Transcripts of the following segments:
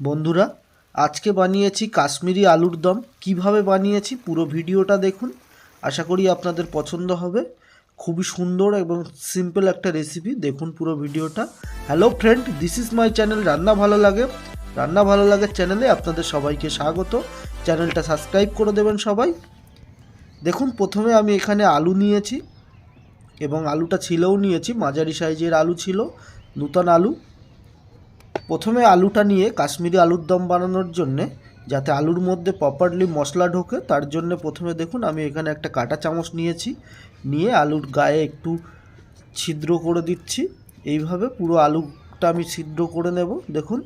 বন্ধুরা, আজকে বানিয়েছি কাশ্মীরি আলুর দম। কীভাবে বানিয়েছি পুরো ভিডিওটা দেখুন। আশা করি আপনাদের পছন্দ হবে। খুবই সুন্দর এবং সিম্পল একটা রেসিপি দেখুন পুরো ভিডিওটা। Hello friend this is my channel রান্না ভালো লাগে? রান্না ভালো লাগে চ্যানেলে আপনাদের সবাইকে স্বাগত। চ্যানেলটা সাবস্ক্রাইব করে দেবেন সবাই। দেখুন, প্রথমে আমি এখানে আলু নিয়েছি এবং আলুটা ছিলেও নিয়েছি। মাঝারি সাইজের আলু ছিল। নূতন আলু। প্রথমে আলুটা নিয়ে কাশ্মীরি আলুর দম বানানোর জন্যে, যাতে আলুর মধ্যে প্রপারলি মশলা ঢোকে, তার জন্য প্রথমে দেখুন আমি এখানে একটা কাঁটা চামচ নিয়েছি। নিয়ে আলুর গায়ে একটু ছিদ্র করে দিচ্ছি। এইভাবে পুরো আলুটা আমি ছিদ্র করে নেব, দেখুন।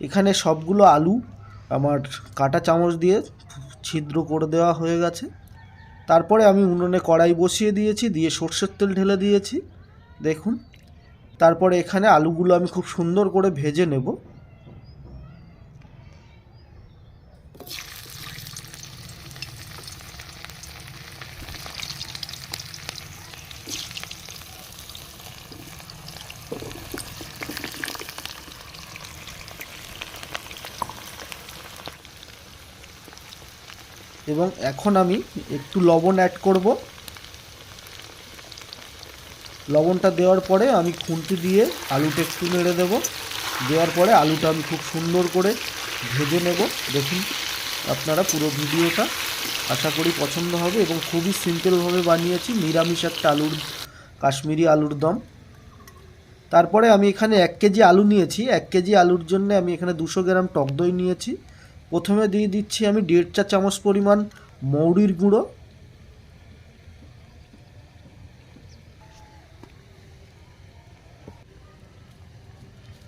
এখানে সবগুলো আলু আমার কাটা চামচ দিয়ে ছিদ্র করে দেওয়া হয়ে গেছে। তারপরে আমি উনুনে কড়াই বসিয়ে দিয়েছি, দিয়ে সর্ষের তেল ঢেলে দিয়েছি। দেখুন তারপরে এখানে আলুগুলো আমি খুব সুন্দর করে ভেজে নেব। এবং এখন আমি একটু লবণ অ্যাড করব। লবণটা দেওয়ার পরে আমি খুন্তি দিয়ে আলুটা একটু নেড়ে দেব। দেওয়ার পরে আলুটা আমি খুব সুন্দর করে ভেজে নেব। দেখুন, আপনারা পুরো ভিডিওটা আশা করি পছন্দ হবে এবং খুবই সিম্পলভাবে বানিয়েছি। নিরামিষ একটা আলুর, কাশ্মীরি আলুর দম। তারপরে আমি এখানে এক কেজি আলু নিয়েছি। এক কেজি আলুর জন্য আমি এখানে দুশো গ্রাম টক দই নিয়েছি। প্রথমে দিয়ে দিচ্ছি আমি দেড় চা চামচ পরিমাণ মৌরির গুঁড়ো।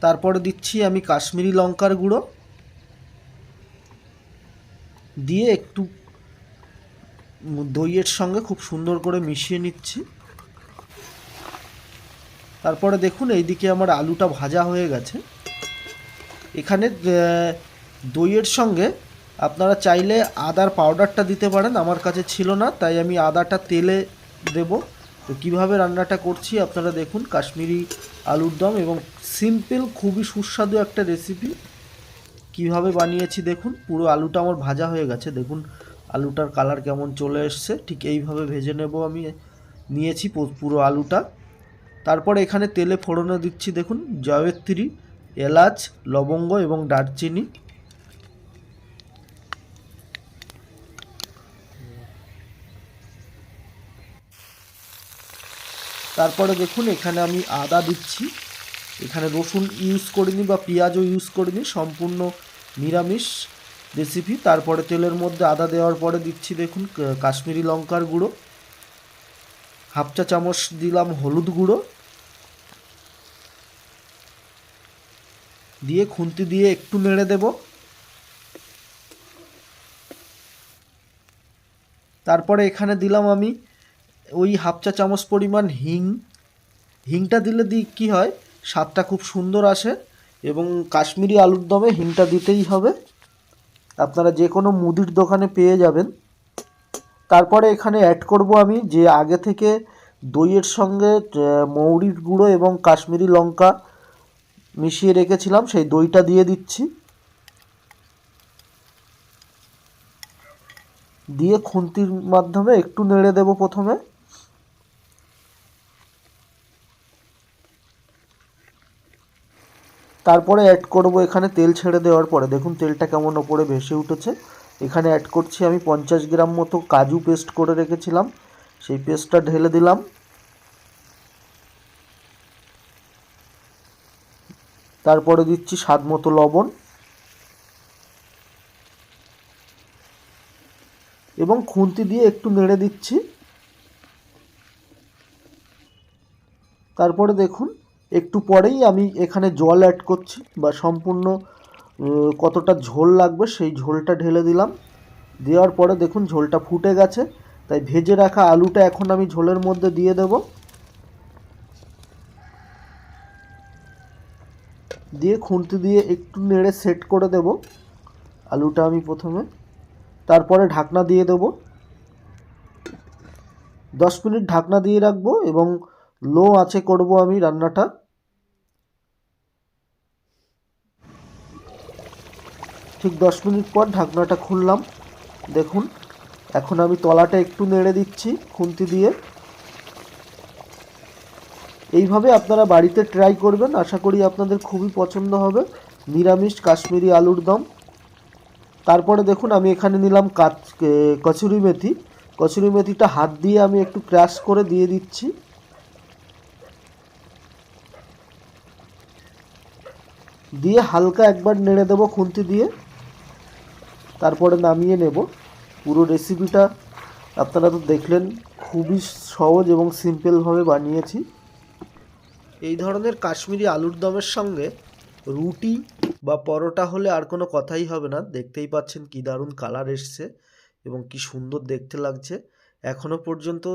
তারপরে দিচ্ছি আমি কাশ্মীরি লঙ্কার গুঁড়ো। দিয়ে একটু দইয়ের সঙ্গে খুব সুন্দর করে মিশিয়ে নিচ্ছি। তারপরে দেখুন এইদিকে আমার আলুটা ভাজা হয়ে গেছে। এখানে দইয়ের সঙ্গে আপনারা চাইলে আদার পাউডারটা দিতে পারেন, আমার কাছে ছিল না, তাই আমি আদাটা তেলে দেব। তো কীভাবে রান্নাটা করছি আপনারা দেখুন, কাশ্মীরি আলুর দম এবং সিম্পল, খুবই সুস্বাদু একটা রেসিপি কীভাবে বানিয়েছি দেখুন, পুরো আলুটা আমার ভাজা হয়ে গেছে। দেখুন, আলুটার কালার কেমন চলে এসছে, ঠিক এইভাবে ভেজে নেব আমি। নিয়েছি পুরো আলুটা। তারপরে এখানে তেলে ফোড়নে দিচ্ছি, দেখুন, জয়ত্রী, এলাচ, লবঙ্গ এবং দারচিনি। তারপরে দেখুন, এখানে আমি আদা দিচ্ছি। এখানে রসুন ইউজ করিনি বা পেঁয়াজও ইউজ করিনি, সম্পূর্ণ নিরামিষ রেসিপি তারপরে তেলের মধ্যে আদা দেওয়ার পরে দিচ্ছি দেখুন কাশ্মীরি লঙ্কার গুঁড়ো। হাফ চা চামচ দিলাম হলুদ গুঁড়ো। দিয়ে খুন্তি দিয়ে একটু নেড়ে দেব। তারপরে এখানে দিলাম আমি ওই হাফ চা চামচ পরিমাণ হিং। হিংটা দিলে দি কী হয়? স্বাদটা খুব সুন্দর আসে এবং কাশ্মীরি আলুর দমে হিংটা দিতেই হবে। আপনারা যে কোনো মুদির দোকানে পেয়ে যাবেন। তারপরে এখানে অ্যাড করব আমি যে আগে থেকে দইয়ের সঙ্গে মৌরির গুঁড়ো এবং কাশ্মীরি লঙ্কা মিশিয়ে রেখেছিলাম, সেই দইটা দিয়ে দিচ্ছি। দিয়ে খুন্তির মাধ্যমে একটু নেড়ে দেব প্রথমে। তারপরে অ্যাড করব এখানে তেল ছেড়ে দেওয়ার পরে। দেখুন, তেলটা কেমন ওপরে ভেসে উঠেছে। এখানে অ্যাড করছি আমি পঞ্চাশ গ্রাম মতো কাজু পেস্ট করে রেখেছিলাম। সেই পেস্টটা ঢেলে দিলাম। তারপরে দিচ্ছি স্বাদ মতো লবণ। এবং খুন্তি দিয়ে একটু নেড়ে দিচ্ছি। তারপরে দেখুন একটু পরেই আমি এখানে জল অ্যাড করছি বা সম্পূর্ণ কতটা ঝোল লাগবে সেই ঝোলটা ঢেলে দিলাম। দেওয়ার পরে দেখুন ঝোলটা ফুটে গেছে। তাই ভেজে রাখা আলুটা এখন আমি ঝোলের মধ্যে দিয়ে দেব। দিয়ে খুন্তি দিয়ে একটু নেড়ে সেট করে দেব আলুটা আমি প্রথমে। তারপরে ঢাকনা দিয়ে দেব। দশ মিনিট ঢাকনা দিয়ে রাখব এবং লো আছে করব আমি রান্নাটা। ঠিক দশ মিনিট পর ঢাকনাটা খুললাম। দেখুন, এখন আমি তলাটা একটু নেড়ে দিচ্ছি খুন্তি দিয়ে। এইভাবে আপনারা বাড়িতে ট্রাই করবেন, আশা করি আপনাদের খুবই পছন্দ হবে। নিরামিষ কাশ্মীরি আলুর দম। তারপরে দেখুন, আমি এখানে নিলাম কাচ কচুরি মেথি। কচুরি মেথিটা হাত দিয়ে আমি একটু ক্র্যাশ করে দিয়ে দিচ্ছি। দিয়ে হালকা একবার নেড়ে দেবো খুন্তি দিয়ে। তারপরে নামিয়ে নেব। পুরো রেসিপিটা আপনারা তো দেখলেন, খুবই সহজ এবং সিম্পলভাবে বানিয়েছি। এই ধরনের কাশ্মীরি আলুর দমের সঙ্গে রুটি বা পরোটা হলে আর কোনো কথাই হবে না। দেখতেই পাচ্ছেন কি দারুণ কালার এসছে এবং কি সুন্দর দেখতে লাগছে। এখনও পর্যন্ত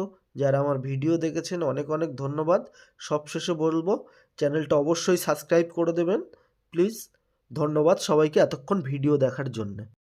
যারা আমার ভিডিও দেখেছেন, অনেক অনেক ধন্যবাদ। সবশেষে বলব, চ্যানেলটা অবশ্যই সাবস্ক্রাইব করে দেবেন। প্লিজ ধন্যবাদ সবাইকে এতক্ষণ ভিডিও দেখার জন্য।